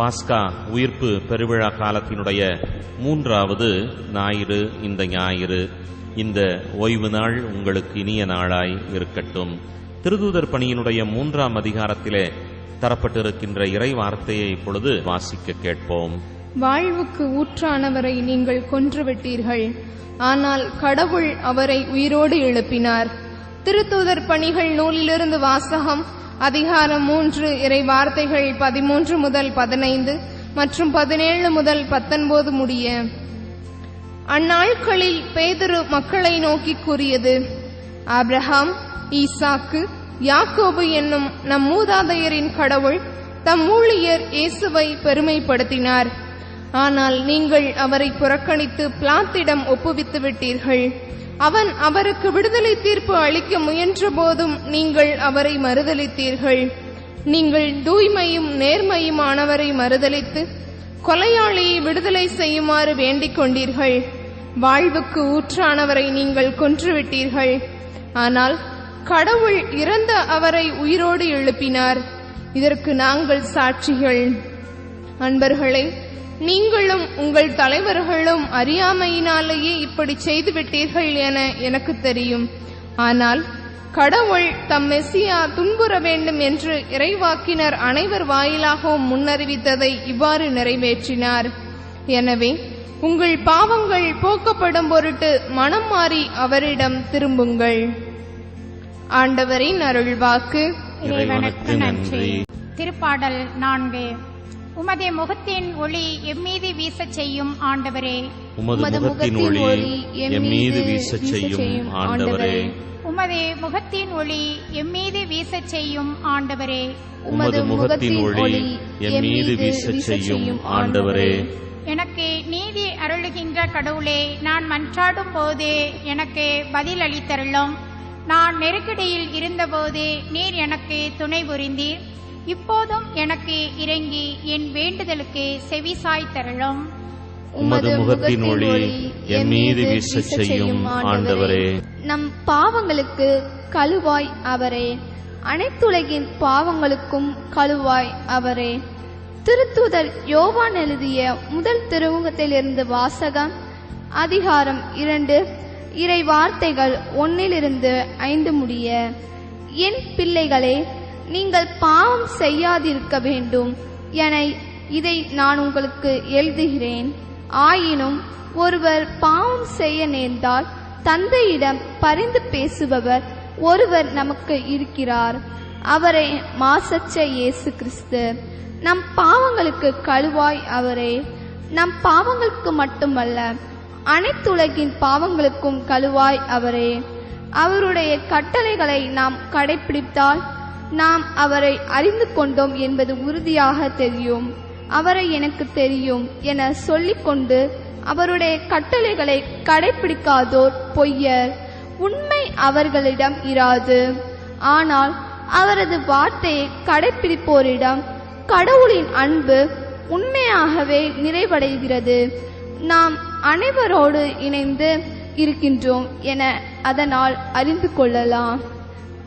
பாஸ்கா உயிர்ப்பு பெருவிழா காலத்தினுடைய மூன்றாவது ஞாயிறு இந்த ஞாயிறு. இந்த ஓய்வு நாள் உங்களுக்கு இனிய நாளாய் இருக்கட்டும். திருதூதர் பணியினுடைய மூன்றாம் அதிகாரத்திலே தரப்பட்டிருக்கின்ற இறை வார்த்தையை இப்பொழுது வாசிக்க கேட்போம். வாழ்வுக்கு ஊற்றானவரை நீங்கள் கொன்றுவிட்டீர்கள். ஆனால் கடவுள் அவரை உயிரோடு எழுப்பினார். திருத்தூதர் பணிகள் நூலிலிருந்து வாசகம் அதிகாரம் மூன்று இறை வார்த்தைகள் பதிமூன்று முதல் பதினைந்து மற்றும் பதினேழு முதல் பத்தொன்பது முடிய. அந்நாட்களில் பேதுரு மக்களை நோக்கி கூறியது ஆப்ரஹாம் ஈசாக்கு யாக்கோபு என்னும் நம் மூதாதையரின் கடவுள் தம் ஊழியர் இயேசுவை பெருமைப்படுத்தினார். ஆனால் நீங்கள் அவரை புறக்கணித்து பிளாத்திடம் ஒப்புவித்து விட்டீர்கள். அவன் அவருக்கு விடுதலை தீர்ப்பு அளிக்க முயன்ற போதும் நீங்கள் அவரை மறுதளித்தீர்கள் நீங்கள் தூய்மையும் நேர்மையுமானவரை மறுதளித்து கொலையாளியை விடுதலை செய்யுமாறு வேண்டிக் கொண்டீர்கள். வாழ்வுக்கு ஊற்றானவரை நீங்கள் கொன்றுவிட்டீர்கள். ஆனால் கடவுள் இறந்த அவரை உயிரோடு எழுப்பினார். இதற்கு நாங்கள் சாட்சிகள். அன்பர்களை நீங்களும் உங்கள் தலைவர்களும் அறியாமையினாலேயே இப்படி செய்துவிட்டீர்கள் என எனக்கு தெரியும். ஆனால் கடவுள் தம் மெசியா துன்புற வேண்டும் என்று இறைவாக்கினர் அனைவர் வாயிலாகவும் முன்னறிவித்ததை இவ்வாறு நிறைவேற்றினார். எனவே உங்கள் பாவங்கள் போக்கப்படும் பொருட்டு மனம் மாறி அவரிடம் திரும்புங்கள். ஆண்டவரின் அருள்வாக்கு. இறைவனுக்கு நன்றி. திருப்பாடல் நான்கு. உமது முகத்தின் ஒளி எம்மீது வீசச் செய்யும் ஆண்டவரே. உமது முகத்தின் ஒளி எம் மீது வீசச் செய்யும் ஆண்டவரே. உமது முகத்தின் ஒளி எம்மீது வீசச் செய்யும் ஆண்டவரே. உமது முகத்தின் ஒளி எம் மீது வீசச் செய்யும் ஆண்டவரே. எனக்கு நீதி அருளுகின்ற கடவுளே நான் மன்றாடும் போது எனக்கு பதில் அளித்தருளும் நான் நெருக்கடியில் இருந்தபோது நீர் எனக்கு துணை புரிந்தீர். இப்போதும் எனக்கு இறங்கி என் வேண்டுதலுக்கு செவிசாய் தருளும் உமது முகத்தின் ஒளி எம் மீது வீசச் செய்யும் ஆண்டவரே. நம் பாவங்களுக்கு கழுவாய் அவரே. அனைத்துலகின் பாவங்களுக்கும் கழுவாய் அவரே. திருத்தூதர் யோவான் எழுதிய முதல் திருமுகத்திலிருந்து வாசகம் அதிகாரம் இரண்டு. இறை வார்த்தைகள் ஒன்னிலிருந்து ஐந்து முடிய. என் பிள்ளைகளே நீங்கள் பாவம் செய்யாதிருக்க வேண்டும். என இதை நான் உங்களுக்கு எழுதுகிறேன். ஆயினும் ஒருவர் பாவம் செய்ய நேர்ந்தால் தந்தையிடம் பரிந்து பேசுபவர் ஒருவர் நமக்கு இருக்கிறார். அவரே மாசற்ற இயேசு கிறிஸ்து. நம் பாவங்களுக்கு கழுவாய் அவரே. நம் பாவங்களுக்கு மட்டுமல்ல அனைத்துலகின் பாவங்களுக்கும் கழுவாய் அவரே. அவருடைய கட்டளைகளை நாம் கடைபிடித்தால் நாம் அவரை அறிந்து கொண்டோம் என்பது உறுதியாக தெரியும். அவரை எனக்கு தெரியும் என சொல்லிக்கொண்டு அவருடைய கட்டளைகளை கடைபிடிக்காதோர் பொய்யர். உண்மை அவர்களிடம் இராது. ஆனால் அவரது வார்த்தையை கடைபிடிப்போரிடம் கடவுளின் அன்பு உண்மையாகவே நிறைவடைகிறது. நாம் அனைவரோடு இணைந்து இருக்கின்றோம் என அதனால் அறிந்து கொள்ளலாம்.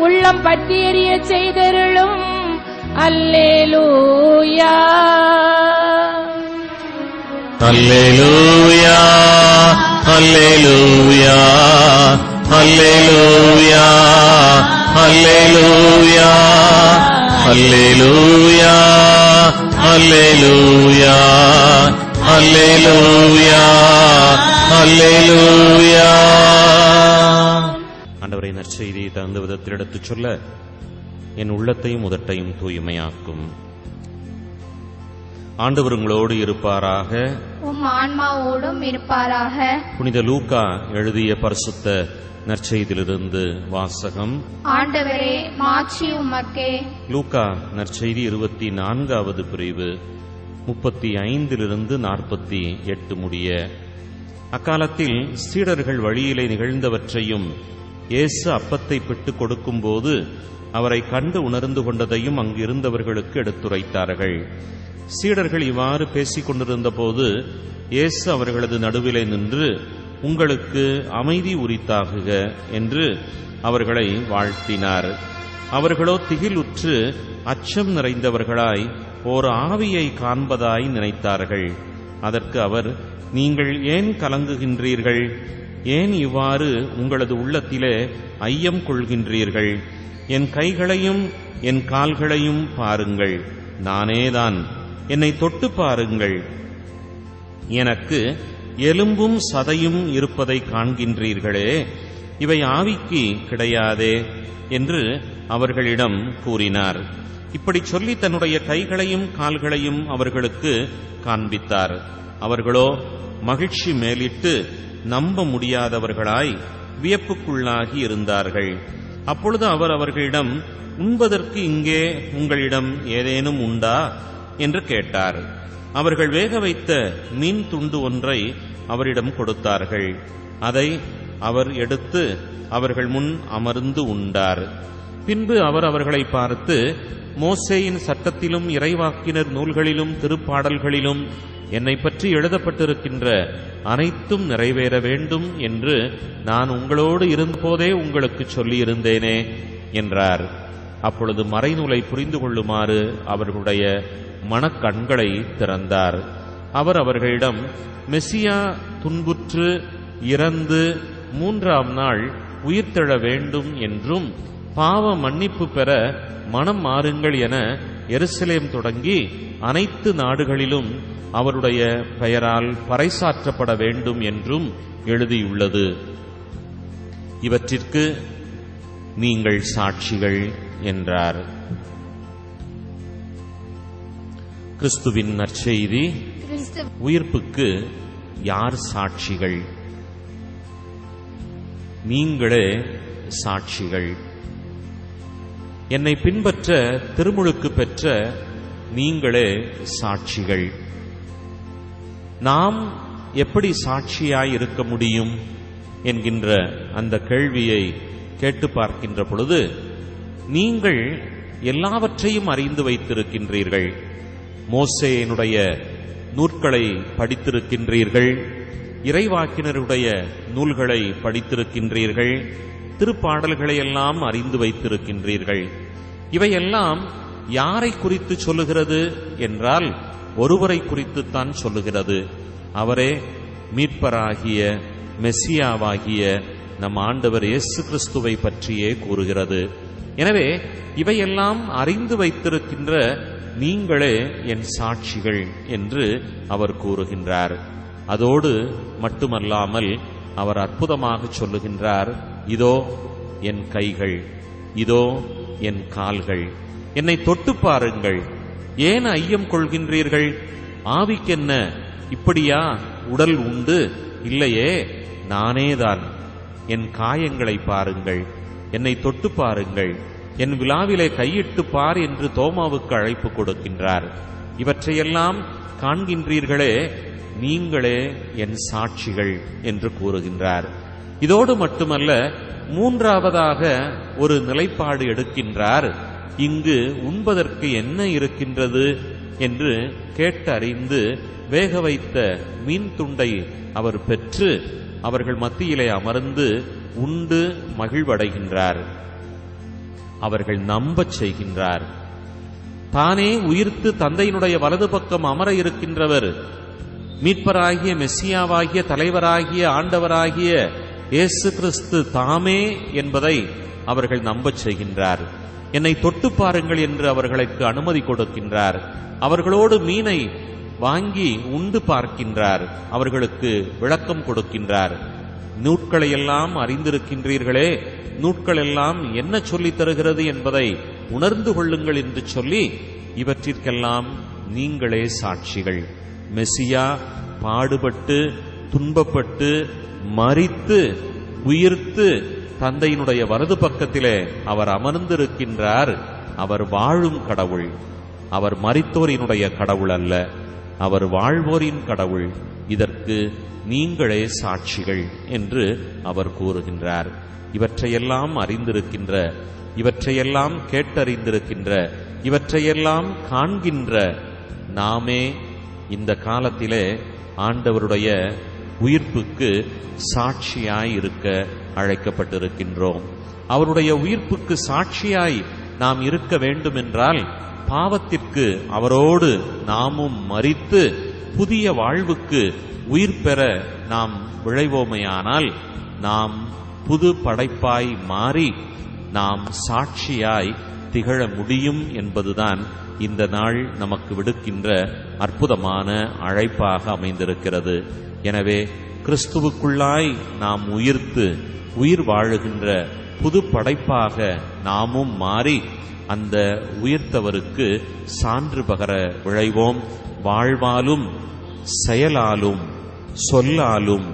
உள்ளம் பற்றி செய்தருளும். அல்லேலூயா. அல்லேலூயா அல்லேலூயா அல்லேலூயா அல்லேலூயா அல்லேலூயா அல்லேலூயா அல்லேலூயா அல்லேலூயா. ஆண்டவரை நற்செய்தியை தகுந்த விதத்தில் எடுத்துச் சொல்ல என் உள்ளத்தையும் உதட்டையும் தூய்மையாக்கும். ஆண்டவர் உங்களோடு இருப்பாராக. உம் ஆன்மாவோடும் இருப்பாராக. புனித லூக்கா எழுதிய பரிசுத்த நற்செய்தியிலிருந்து வாசகம். ஆண்டவரே உமக்கே. லூக்கா நற்செய்தி இருபத்தி நான்காவது பிரிவு முப்பத்தி ஐந்திலிருந்து நாற்பத்தி எட்டு முடிய. அக்காலத்தில் சீடர்கள் வழியிலே நிகழ்ந்தவற்றையும் இயேசு அப்பத்தை பிட்டு கொடுக்கும்போது அவரை கண்டு உணர்ந்து கொண்டதையும் அங்கிருந்தவர்களுக்கு எடுத்துரைத்தார்கள். சீடர்கள் இவ்வாறு பேசிக் கொண்டிருந்தபோது இயேசு அவர்களது நடுவிலே நின்று உங்களுக்கு அமைதி உரித்தாகுக என்று அவர்களை வாழ்த்தினார். அவர்களோ திகிலுற்று அச்சம் நிறைந்தவர்களாய் ஓர் ஆவியை காண்பதாய் நினைத்தார்கள். அதற்கு அவர் நீங்கள் ஏன் கலங்குகின்றீர்கள்? ஏன் இவ்வாறு உங்களது உள்ளத்திலே ஐயம் கொள்கின்றீர்கள்? என் கைகளையும் என் கால்களையும் பாருங்கள். நானேதான். என்னை தொட்டு பாருங்கள். எனக்கு எலும்பும் சதையும் இருப்பதை காண்கின்றீர்களே இவை ஆவிக்கு கிடையாதே என்று அவர்களிடம் கூறினார். இப்படி சொல்லி தன்னுடைய கைகளையும் கால்களையும் அவர்களுக்கு காண்பித்தார். அவர்களோ மகிழ்ச்சி மேலிட்டு நம்ப முடியாதவர்களாய் வியப்புக்குள்ளாகி இருந்தார்கள். அப்பொழுது அவர் அவர்களிடம் உண்பதற்கு இங்கே உங்களிடம் ஏதேனும் உண்டா? என்று கேட்டார். அவர்கள் வேக வைத்த மீன் துண்டு ஒன்றை அவரிடம் கொடுத்தார்கள். அதை அவர் எடுத்து அவர்கள் முன் அமர்ந்து உண்டார். பின்பு அவர் அவர்களை பார்த்து மோசேயின் சட்டத்திலும் இறைவாக்கினர் நூல்களிலும் திருப்பாடல்களிலும் என்னை பற்றி எழுதப்பட்டிருக்கின்ற அனைத்தும் நிறைவேற வேண்டும் என்று நான் உங்களோடு இருந்தபோதே உங்களுக்கு சொல்லியிருந்தேனே என்றார். அப்பொழுது மறைநூலை புரிந்து கொள்ளுமாறு அவர்களுடைய மனக்கண்களை திறந்தார். அவர் அவர்களிடம் மெசியா துன்புற்று இறந்து மூன்றாம் நாள் உயிர்த்தெழ வேண்டும் என்றும் பாவ மன்னிப்பு பெற மனம் மாறுங்கள் என எருசலேம் தொடங்கி அனைத்து நாடுகளிலும் அவருடைய பெயரால் பறைசாற்றப்பட வேண்டும் என்றும் எழுதியுள்ளது. இவற்றிற்கு நீங்கள் சாட்சிகள் என்றார். கிறிஸ்துவின் நற்செய்தி உயிர்ப்புக்கு யார் சாட்சிகள்? நீங்களே சாட்சிகள். என்னை பின்பற்ற திருமுழுக்கு பெற்ற நீங்களே சாட்சிகள். நாம் எப்படி சாட்சியாய் இருக்க முடியும்? என்கின்ற அந்த கேள்வியை கேட்டு பார்க்கின்ற பொழுது நீங்கள் எல்லாவற்றையும் அறிந்து வைத்திருக்கின்றீர்கள். மோசேயினுடைய நூற்களை படித்திருக்கின்றீர்கள். இறைவாக்கினருடைய நூல்களை படித்திருக்கின்றீர்கள். திருப்பாடல்களை எல்லாம் அறிந்து வைத்திருக்கின்றீர்கள். இவையெல்லாம் யாரை குறித்து சொல்லுகிறது என்றால் ஒருவரை குறித்துத்தான் சொல்லுகிறது. அவரே மீட்பராகிய மெஸ்ஸியாவாகிய நம் ஆண்டவர் இயேசு கிறிஸ்துவை பற்றியே கூறுகிறது. எனவே இவையெல்லாம் அறிந்து வைத்திருக்கின்ற நீங்களே என் சாட்சிகள் என்று அவர் கூறுகின்றார். அதோடு மட்டுமல்லாமல் அவர் அற்புதமாக சொல்லுகின்றார் இதோ என் கைகள் இதோ என் கால்கள் என்னை தொட்டு பாருங்கள். ஏன் ஐயம் கொள்கின்றீர்கள்? ஆவிக்கென்ன? இப்படியா? உடல் உண்டு? இல்லையே? நானேதான். என் காயங்களை பாருங்கள். என்னை தொட்டு பாருங்கள். என் விழாவிலே கையிட்டு பார் என்று தோமாவுக்கு அழைப்பு கொடுக்கின்றார். இவற்றையெல்லாம் காண்கின்றீர்களே நீங்களே என் சாட்சிகள் என்று கூறுகின்றார். இதோடு மட்டுமல்ல மூன்றாவதாக ஒரு நிலைப்பாடு எடுக்கின்றார். இங்கு உண்பதற்கு என்ன இருக்கின்றது என்று கேட்டறிந்து வேக வைத்த மீன் துண்டை அவர் பெற்று அவர்கள் மத்தியிலே அமர்ந்து உண்டு மகிழ்வடைகின்றார். அவர்கள் நம்பச் செய்கின்றார். தானே உயிர்த்து தந்தையினுடைய வலது பக்கம் அமர இருக்கின்றவர். மீட்பராகிய மெஸ்ஸியாவாகிய தலைவராகிய ஆண்டவராகிய இயேசு கிறிஸ்து தாமே என்பதை அவர்கள் நம்பச் செய்கின்றார். என்னை தொட்டு பாருங்கள் என்று அவர்களுக்கு அனுமதி கொடுக்கின்றார். அவர்களோடு மீனை வாங்கி உண்டு பார்க்கின்றார். அவர்களுக்கு விளக்கம் கொடுக்கின்றார். நூட்களையெல்லாம் அறிந்திருக்கின்றீர்களே நூட்கள் எல்லாம் என்ன சொல்லித் தருகிறது என்பதை உணர்ந்து கொள்ளுங்கள் என்று சொல்லி இவற்றிற்கெல்லாம் நீங்களே சாட்சிகள். மெசியா பாடுபட்டு துன்பப்பட்டு மறித்து உயிர்த்து தந்தையினுடைய வலது பக்கத்திலே அவர் அமர்ந்திருக்கின்றார். அவர் வாழும் கடவுள். அவர் மறித்தோரினுடைய கடவுள் அல்ல. அவர் வாழ்வோரின் கடவுள். இதற்கு நீங்களே சாட்சிகள் என்று அவர் கூறுகின்றார். இவற்றையெல்லாம் அறிந்திருக்கின்ற இவற்றையெல்லாம் கேட்டறிந்திருக்கின்ற இவற்றையெல்லாம் காண்கின்ற நாமே இந்த காலத்திலே ஆண்டவருடைய உயிர்ப்புக்கு சாட்சியாய் இருக்க அழைக்கப்பட்டிருக்கின்றோம். அவருடைய உயிர்ப்புக்கு சாட்சியாய் நாம் இருக்க வேண்டும் என்றால் பாவத்திற்கு அவரோடு நாமும் மறித்து புதிய வாழ்வுக்கு உயிர் பெற நாம் விழைவோமையானால் நாம் புது படைப்பாய் மாறி நாம் சாட்சியாய் திகழ முடியும் என்பதுதான் இந்த நாள் நமக்கு விடுக்கின்ற அற்புதமான அழைப்பாக அமைந்திருக்கிறது. எனவே கிறிஸ்துவுக்குள்ளாய் நாம் உயிர்த்து உயிர் வாழுகின்ற புது படைப்பாக நாமும் மாறி அந்த உயிர்த்தவருக்கு சான்று பகர விழைவோம். வாழ்வாலும் செயலாலும் சொல்லாலும்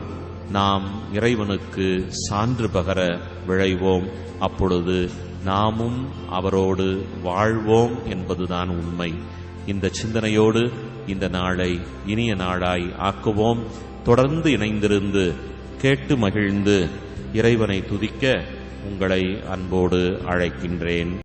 நாம் இறைவனுக்கு சான்று பகர விழைவோம். அப்பொழுது நாமும் அவரோடு வாழ்வோம் என்பதுதான் உண்மை. இந்த சிந்தனையோடு இந்த நாளை இனிய நாளாய் ஆக்குவோம். தொடர்ந்து இணைந்திருந்து கேட்டு மகிழ்ந்து இறைவனை துதிக்க உங்களை அன்போடு அழைக்கின்றேன்.